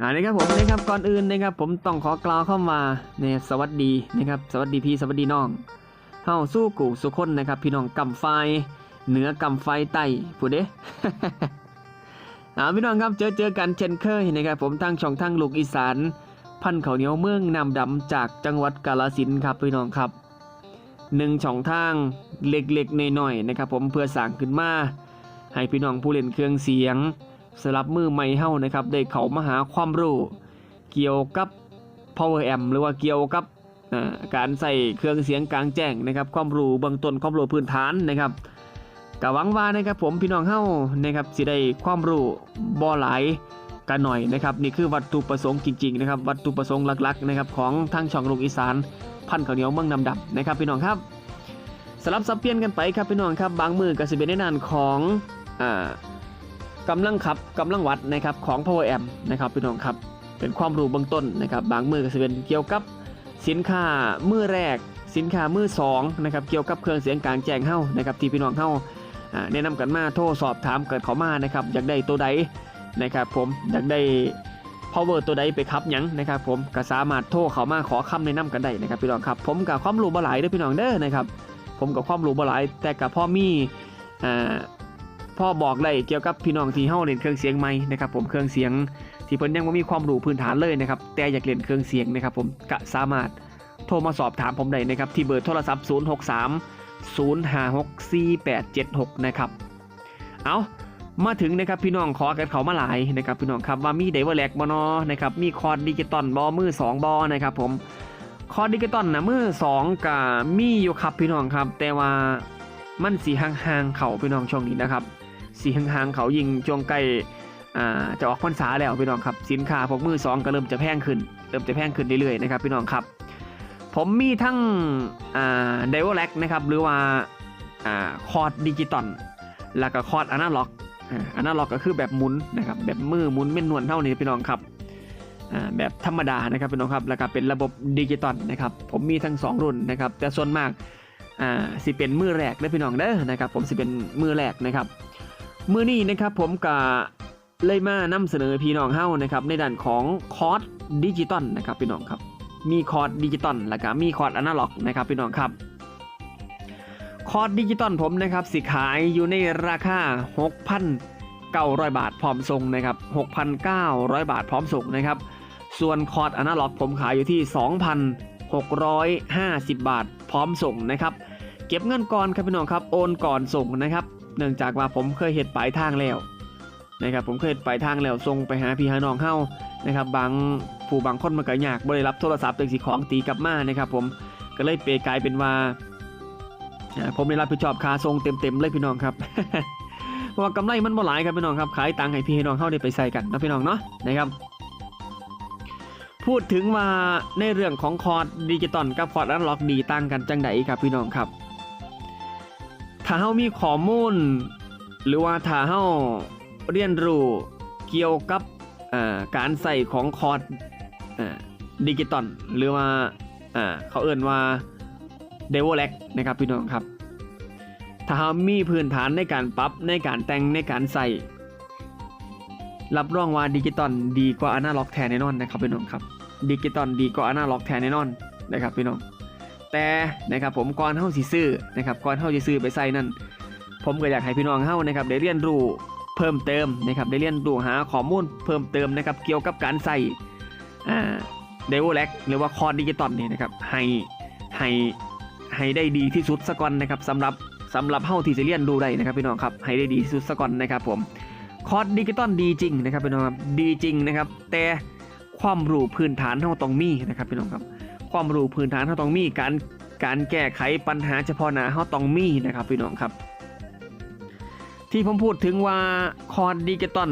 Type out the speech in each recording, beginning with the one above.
อ่านะครับผมนะครับก่อนอื่นนะครับผมต้องขอกล่าวเข้ามาเนี่ยสวัสดีนะครับสวัสดีพี่สวัสดีน้องเฮาสู้กูสุคนนะครับ พี่น้องกำไฟเหนือกำไฟใต้ผู้เด้อ่าพี่น้องครับเจอเจอกันเช่นเคยนะครับผมทางช่องทางลูกอีสาน พันธุ์ข้าเหนียวเมืองนำดำจากจังหวัดกาฬสินครับพี่น้องครับหนึ่งช่องทางเล็กๆน้อยๆนะครับผมเพื่อสร้างขึ้นมาให้พี่น้องผู้เล่นเครื่องเสียง สลับมือใหม่เฮานะครับได้เข้ามาหาความรู้เกี่ยวกับ power amp หรือว่าเกี่ยวกับอ่าการใส่เครื่องเสียงกลางแจ้งนะครับ ความรู้เบื้องต้นความรู้พื้นฐานนะครับก็หวังว่านะครับผมพี่น้องเฮานะครับสิได้ความรู้บ่หลายกันหน่อยนะครับนี่คือวัตถุประสงค์จริงๆนะครับวัตถุประสงค์หลักๆนะครับของทางช่องลูกอีสานพันธุ์ข้าวเหนียวเมืองนำดับนะครับพี่น้องครับสลับสับเปลี่ยนกันไปครับพี่น้องครับบางมือก็สิเป็นในนานของอ่า กำลังขับกำลังวัดนะครับของ power amp นะครับพี่น้องครับเป็นความรู้เบื้องต้นนะครับบางมือก็จะเป็นเกี่ยวกับสินค้ามือแรก สินค้ามือสองนะครับเกี่ยวกับเครื่องเสียงกลางแจ้งเฮ้านะครับที่พี่น้องเฮ้าแนะนำกันมาโทรสอบถามเกิดเขามานะครับอยากได้ตัวใดนะครับผมอยากได้ power ตัวใดไปขับยังนะครับผมก็สามารถโทรเขามาขอคำแนะนำกันได้นะครับพี่น้องครับผมกับความรู้บ่หลายเด้อพี่น้องเด้อนะครับผมกับความรู้บ่หลายแต่กับพ่อมีอ่า พ่อบอกได้เกี่ยวกับพี่น้องที่เฮาเล่นเครื่องเสียงใหมนะครับผมเครื่องเสียงที่เพิ่นยังบ่มีความรู้พื้นฐานเลยนะครับแต่อยากเล่นเครื่องเสียงนะครับผมก็สามารถโทรมาสอบถามผมได้นะครับที่เบอร์โทรศัพท์ 063 056 4876 นะครับ เอามาถึงนะครับพี่น้องขอกันเขามาหลายนะครับพี่น้องครับว่ามีไดเวอร์แลกบ่นอนะครับมีคอร์ดดิจิตอลบอมือ2บอนะครับผมคอร์ดดิจิตอลนะมือ2ก็มีอยู่ครับพี่น้องครับ แต่ว่ามันสีห่างๆเข่าพี่น้องช่วงนี้นะครับ สีห่างๆเขายิงช่วงใกล้จะออกพรรษาแล้วพี่น้องครับสินค้าพวกมือสองก็เริ่มจะแพงขึ้น เริ่มจะแพงขึ้นเรื่อยๆนะครับพี่น้องครับ ผมมีทั้งไดโวแลกนะครับหรือว่าอคอร์ดดิจิตอลแล้วก็คอร์ดอนาล็อกอนาล็อกก็คือแบบหมุนนะครับแบบมือหมุนเม่นนวลเท่านี้พี่น้องครับแบบธรรมดานะครับพี่น้องครับแล้วก็เป็นระบบดิจิตอลนะครับผมมีทั้งสองรุ่นนะครับแต่ส่วนมากสิเป็นมือแรกเลยพี่น้องเด้อนะครับผมสิเป็นมือแรกนะครับ มื่อนี้นะครับผมก็เลยมานำเสนอพี่น้องเฮ้านะครับในด้านของคอร์ดดิจิตอลนะครับพี่น้องครับ มีคอร์ดดิจิตอลแล้วก็มีคอร์ดอนาล็อกนะครับพี่น้องครับ คอร์ดดิจิตอลผมนะครับสิขายอยู่ในราคา 6,900 บาทพร้อมส่งนะครับ6,900 บาทพร้อมส่งนะครับ ส่วนคอร์ดอนาล็อกผมขายอยู่ที่ 2,650 บาทพร้อมส่งนะครับ เก็บเงินก่อนครับพี่น้องครับโอนก่อนส่งนะครับ เนื่องจากว่าผมเคยเห็ดปลายทางแล้วนะครับผมเคยเห็ดปลายทางแล้วส่งไปหาพี่หาน้องเฮานะครับบางผู้บางคนมันก็ยากบ่ได้รับโทรศัพท์เป็นสีของตีกลับมานะครับ ผมก็เลยเปกลายเป็นว่าผมได้รับผิดชอบค่าส่งเต็มๆเลยพี่น้องครับเพราะว่ากำไรมันบ่หลายครับพี่น้องครับขายตังค์ให้พี่ให้น้องเฮาได้ไปใส่กันนะพี่น้องเนาะนะครับ พูดถึงว่าในเรื่องของคอร์ดดิจิตอลกับคอร์ดอนล็อกดีต่างกันจังไดครับพี่น้องครับ ถ้าเฮามีข้อมูล หรือว่าถ้าเฮาเรียนรู้เกี่ยวกับการใส่ของคอร์ดดิจิตอลหรือว่าเขาเอ่นว่าเดว o แลกนะครับพี่น้องครับ ถ้าเฮามีพื้นฐานในการปรับในการแต่งในการใส่รับรองว่าดิจิตอลดีกว่าอนาล็อกแทนแน่นอนนะครับพี่น้องครับดิจิตอลดีกว่าอนาล็อกแทนแน่นอนนะครับพี่น้อง แต่นะครับผมก่อนเฮาสิซื้อนะครับก่อนเฮาสิซื้อไปใส่นั่นผมก็อยากให้พี่น้องเฮานะครับได้เรียนรู้เพิ่มเติมนะครับได้เรียนรู้หาข้อมูลเพิ่มเติมนะครับเกี่ยวกับการใส่อ่าเดวแลกหรือว่าคอร์ดดิจิตอลนี่นะครับให้ให้ให้ได้ดีที่สุดสก่อนนะครับสำหรับสำหรับเฮาที่จะเรียนรู้ได้นะครับพี่น้องครับให้ได้ดีที่สุดสก่อนนะครับผมคอร์ดดิจิตอลดีจริงนะครับพี่น้องครับดีจริงนะครับแต่ความรู้พื้นฐานเฮาต้องมีนะครับพี่น้องครับ ความรู้พื้นฐานเขาต้องมีการการแก้ไขปัญหาเฉพาะหน้าเขาต้องมีนะครับพี่น้องครับ ที่ผมพูดถึงว่าคอร์ดดิจิตอล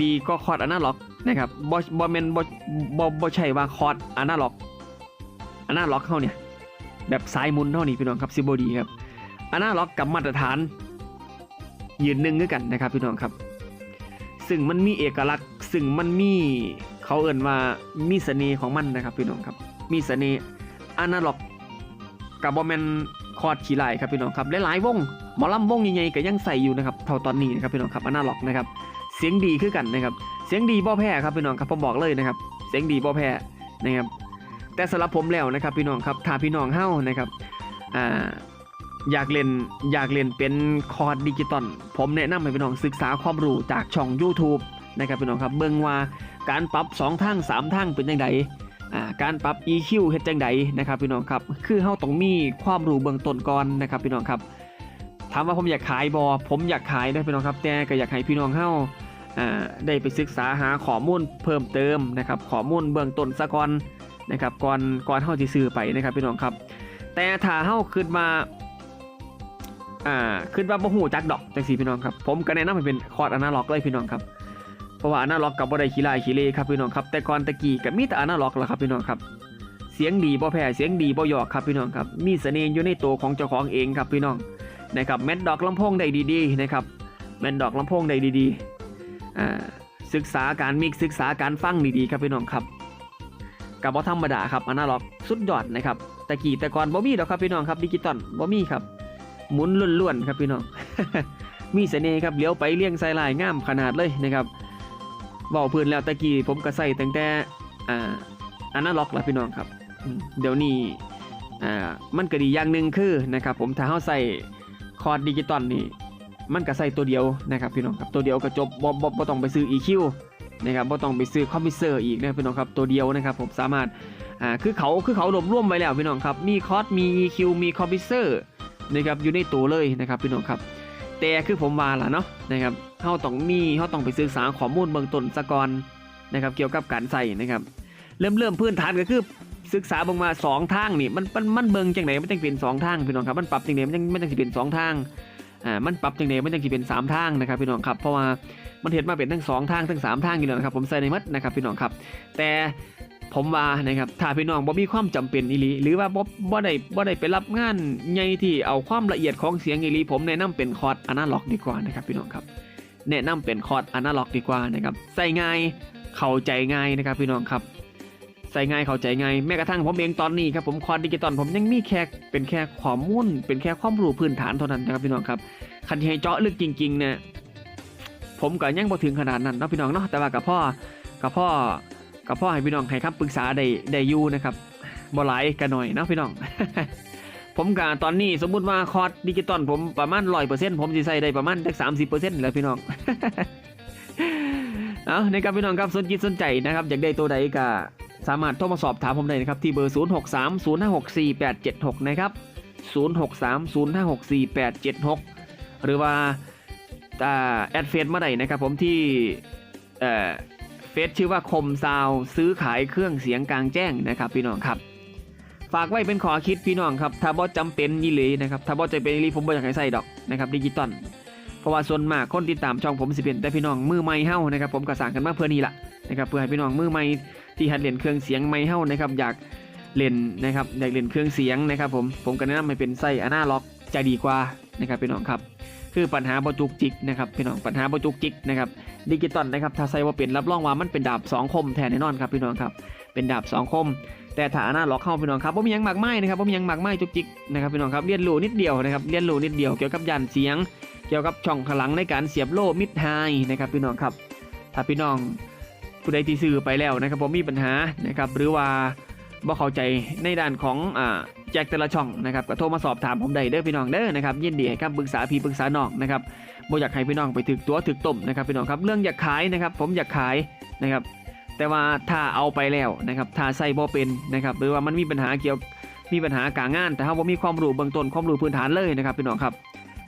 ดีก็คอร์ดอนาล็อกนะครับบอบอเมนบอบอบอใช่ว่าคอร์ดอนาล็อกอนาล็อกเขาเนี่ยแบบสายมุนเท่านี้พี่น้องครับซิบดีครับอนาล็อกกับมาตรฐาน ยืนหนึ่งด้วยกันนะครับพี่น้องครับ ซึ่งมันมีเอกลักษณ์ซึ่งมันมีเขาเอ่นว่ามีเสน่ห์ของมันนะครับพี่น้องครับ มีเสน่ห์อนาล็อกกับบอมเมนคอร์ดขี่ไหลครับพี่น้องครับหลายๆวงหมอลำวงใหญ่ๆก็ยังใส่อยู่นะครับเท่าตอนนี้นะครับพี่น้องครับอนาล็อกนะครับเสียงดีขึ้นกันนะครับเสียงสียงดีบ่แพ้ครับพี่น้องครับผมบอกเลยนะครับเสียงดีบ่แพ้นะครับแต่สำหรับผมแล้วนะครับพี่น้องครับถ้าพี่น้องเฮ้านะครับอ่าอยากเล่นอยากเล่นเป็นคอร์ดดิจิตอลผมแนะนำให้พี่น้องศึกษาความรู้จากช่อง YouTube นะครับพี่น้องครับเบิ่งว่าการปรับ2ทาง3ทางเป็นยังไง การปรับ EQ เฮ็ดจังไดนะครับพี่น้องครับคือเฮาต้องมีความรู้เบื้องต้นก่อนนะครับพี่น้องครับถามว่าผมอยากขายบอผมอยากขายนะพี่น้องครับ แต่ก็อยากให้พี่น้องเฮาอ่าได้ไปศึกษาหาข้อมูลเพิ่มเติมนะครับข้อมูลเบื้องต้นซะก่อนนะครับก่อนก่อนเฮาสิซื้อไปนะครับพี่น้องครับ แต่ถ้าเฮาขึ้นมาอ่าขึ้นมาบ่ฮู้จักดอกจังซี่พี่น้องครับ ผมก็แนะนำให้เป็นคอร์ดอนาล็อกเลยพี่น้องครับ ราะว่าอนาล็อกกับบ่ได้ขี้ลายขี้เล่ครับพี่น้องครับ แต่ก่อนตะกี้ก็มีแต่อนาล็อกแหละครับพี่น้องครับ เสียงดีบ่แพ้เสียงดีบ่หยอกครับพี่น้องครับ มีเสน่ห์อยู่ในตัวของเจ้าของเองครับพี่น้องนะครับแมดดอกลำโพงได้ดีๆนะครับแมดดอกลำโพงได้ดีๆอ่าศึกษาการมิกศึกษาการฟังดีๆครับพี่น้องครับกับบ่ธรรมดาครับอนาล็อกสุดยอดนะครับตะกี้แต่ก่อนบ่มีดอกครับพี่น้องครับดิจิตอลบ่มีครับหมุนล้วนๆครับพี่น้องมีเสน่ห์ครับเลี้ยวไปเลี้ยงใส่ลายงามขนาดเลยนะครับ เบาพื้นแล้วตะกี้ผมก็ใส่ตั้งแต่อ่าอนาล็อกแล้วพี่น้องครับ เดี๋ยวนี้อ่ามันก็ดีอย่างหนึ่งคือนะครับผมถ้าเฮาใส่คอร์ดดิจิตอลนี่มันก็ใส่ตัวเดียวนะครับพี่น้องครับตัวเดียวก็จบบ่บ่บ่ต้องไปซื้อ EQ นะครับบ่ต้องไปซื้อคอมพิวเซอร์อีกนะครับพี่น้องครับตัวเดียวนะครับผมสามารถอ่าคือเขาคือเขารวบรวมไว้แล้วพี่น้องครับมีคอร์ดมี EQ มีคอมพิวเซอร์นะครับอยู่ในตัวเลยนะครับพี่น้องครับ แต่คือผมว่าล่ะเนาะนะครับเขาต้องมีเขาต้องไปศึกษาข้อมูลเบื้องต้นซะก่อนนะครับเกี่ยวกับการใส่นะครับ เริ่มเริ่มพื้นฐานก็คือศึกษาเบงมาสองทางนี่มันมันมันเบิ่งจังไหนมันจังเป็นสองทางพี่น้องครับมันปรับจังไหนมันจังมันจังสิเป็นสองทางอ่ามันปรับจังไหนมันจังสิเป็นสามทางนะครับพี่น้องครับเพราะว่ามันเห็นมาเป็นทั้งสองทางทั้งสามทางอยู่แล้วนะครับผมใส่ในมัดนะครับพี่น้องครับ แต่ ผมว่านะครับถ้าพี่น้องบ่มีความจำเป็นอีหลีหรือว่าบ่บ่ได้บ่ได้ไปรับงานใหญ่ที่เอาความละเอียดของเสียงอีหลีผมแนะนำเป็นคอร์ดอนาล็อกดีกว่านะครับพี่น้องครับ แนะนำเป็นคอร์ดอนาล็อกดีกว่านะครับใส่ง่ายเข้าใจง่ายนะครับพี่น้องครับใส่ง่ายเข้าใจง่ายแม้กระทั่งผมเองตอนนี้ครับผมคอร์ดดิจิตอลผมยังมีแค่เป็นแค่ข้อมูลเป็นแค่ความรู้พื้นฐานเท่านั้นนะครับพี่น้องครับคันที่ให้เจาะลึกจริงๆเนี่ยผมก็ยังบ่ถึงขนาดนั้นเนาะพี่น้องเนาะแต่ว่ากับพ่อกับพ่อ กับพ่อให้พี่น้องให้คำปรึกษาได้ได้อยู่นะครับบ่หลายกันหน่อยนะพี่น้อง ผมกะตอนนี้สมมุติว่าคอร์ดดิจิตอลผมประมาณร้อยเปอร์เซ็นต์ผมจะใส่ได้ประมาณสักสามสิบเปอร์เซ็นต์แล้วพี่น้องเอาในการพี่น้องครับสนจิตสนใจนะครับอยากได้ตัวใดก็สามารถโทรมาสอบถามผมได้นะครับที่เบอร์ 0 6 3 0 5 6 4 8 7 6 นะครับ 0 6 3 0 5 6 4 8 7 6 หรือว่าอ่าแอดเฟซมาได้นะครับผมที่ เฟซชื่อว่าคมซาวซื้อขายเครื่องเสียงกลางแจ้งนะครับ พี่น้องครับ ฝากไว้เป็นขอคิดพี่น้องครับถ้าบ่จำเป็นยี่หลีนะครับถ้าบ่จำเป็นยี่หลีผมบ่อยากให้ใส่ดอกนะครับดิจิตอลเพราะว่าส่วนมากคนติดตามช่องผมสิเป็นแต่พี่น้องมือใหม่เฮ้านะครับผมก็สั่งกันมาเพื่อนี่แหละนะครับเพื่อให้พี่น้องมือใหม่ที่หัดเล่นเครื่องเสียงใหม่เฮ้านะครับอยากเล่นนะครับอยากเล่นเครื่องเสียงนะครับผมผมก็แนะนำให้เป็นไส้อนาล็อกจะดีกว่านะครับพี่น้องครับ คือปัญหาบจุกจิกนะครับพี่น้องปัญหาบจุกจิกนะครับดิจิตอลนะครับถ้าใส่ว่าเป็นรับรองว่ามันเป็นดาบสองคมแทนแน่นอนครับพี่น้องครับเป็นดาบสองคม แต่ฐานะล็อกเข้าพี่น้องครับผมยังหมากไม้นะครับผมยังหมากไม้จุกจิกนะครับพี่น้องครับเรียนรู้นิดเดียวนะครับเรียนรู้นิดเดียวเกี่ยวกับยันเสียง เกี่ยวกับช่องขลังในการเสียบโล่มิดไฮนะครับพี่น้องครับถ้าพี่น้องผู้ใดที่ซื้อไปแล้วนะครับผมมีปัญหานะครับหรือว่า บ่เข้าใจในด้านของอ่าแจกแต่ละช่องนะครับก็โทรมาสอบถามผมได้เด้อพี่น้องเด้อนะครับยินดีให้คำปรึกษาพี่ปรึกษาน้องนะครับบ่อยากให้พี่น้องไปถึกตัวถึกต้มนะครับพี่น้องครับเรื่องอยากขายนะครับ ผมอยากขายนะครับ แต่ว่าถ้าเอาไปแล้วนะครับถ้าใส่บ่เป็นนะครับหรือว่ามันมีปัญหาเกี่ยวมีปัญหาการงาน แต่ถ้าว่ามีความรู้เบื้องต้นความรู้พื้นฐานเลยนะครับพี่น้องครับ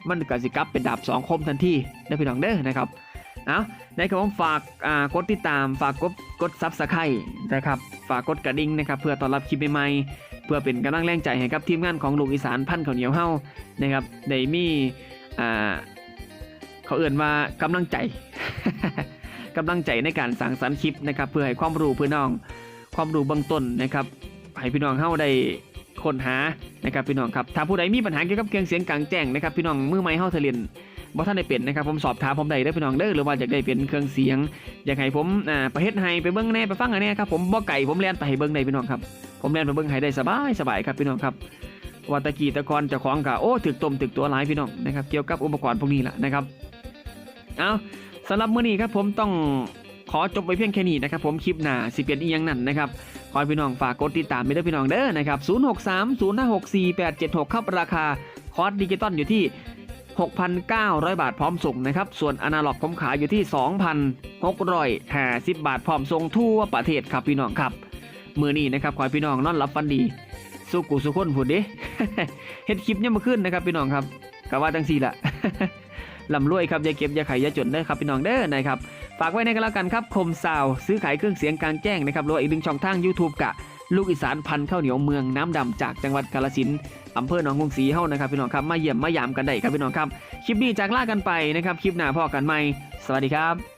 มันก็สิกลับเป็นดาบสองคมทันทีได้พี่น้องเด้อนะครับ เอาในคำว่าฝากกดติดตาม ฝากกดกดซับสไครต์นะครับ ฝากกดกระดิ่งนะครับ เพื่อต้อนรับคลิปใหม่ๆเพื่อเป็นกำลังแรงใจให้กับทีมงานของลูกอีสานพันข้าวเหนียวเฮานะครับได้มีเขาเอื่นว่ากำลังใจกำลังใจในการสั่งสรรค์คลิปนะครับ เพื่อให้ความรู้เพื่อน้องความรู้เบื้องต้นนะครับให้พี่น้องเฮาได้ค้นหานะครับพี่น้องครับถ้าผู้ใดมีปัญหาเกี่ยวกับเครื่องเสียงกลางแจ้งนะครับพี่น้องมือไม้เฮาเทเรียน บ่ท่านได้เป็นนะครับผมสอบถามผมได้เด้พี่น้องเด้อหรือว่าอยากได้เป็นเครื่องเสียง อยากให้ผมอ่าประเฮ็ดให้ไปเบิ่งแหน่ไปฟังอันแน่ครับผมบ่ไก่ผมเรียนไปให้เบิ่งได้พี่น้องครับผมเรียนไปเบิ่งให้ได้สบายสบายครับพี่น้องครับว่าตะกีตะกอนเจ้าของกะโอ้ถึกต้มถึกตัวหลายพี่น้องนะครับเกี่ยวกับอุปกรณ์พวกนี้แหละนะครับเอาสำหรับมื้อนี้ครับผมต้องขอจบไปเพียงแค่นี้นะครับผมคลิปหน้าสิเป็นอีหยังนั่นนะครับขอพี่น้องฝากกดติดตามไปด้วยพี่น้องเด้อนะครับ 0630564876 ครับราคาคอร์สดิจิตอลอยู่ที่ 6,900 บาทพร้อมส่งนะครับ ส่วนอนาล็อกผมขายอยู่ที่ 2,650 บาทพร้อมส่งทั่วประเทศครับพี่น้องครับ มือนี้นะครับขอให้พี่น้องนอนหลับฝันดีสู้กูสู้คนพูดดิเฮ็ดคลิปเนี่ยมาขึ้นนะครับพี่น้องครับก็ว่าจังสี่ละลำรวยครับอย่าเก็บอย่าไขอย่าจนเด้อครับพี่น้องเด้อนะครับ ฝากไว้ในกันแล้วกันครับคมซาว ซื้อขายเครื่องเสียงกลางแจ้งนะครับรวมอีกหนึ่งช่องทาง YouTube กะ ลูกอีสานพันข้าวเหนียวเมืองน้ำดำจากจังหวัดกาลสินอำเภอหนองกรุงศรีเฮานะครับพี่น้องครับมาเยี่ยมมายามกันได้ครับพี่น้องครับคลิปนี้จากลากันไปนะครับคลิปหน้าพ่อกันใหม่สวัสดีครับ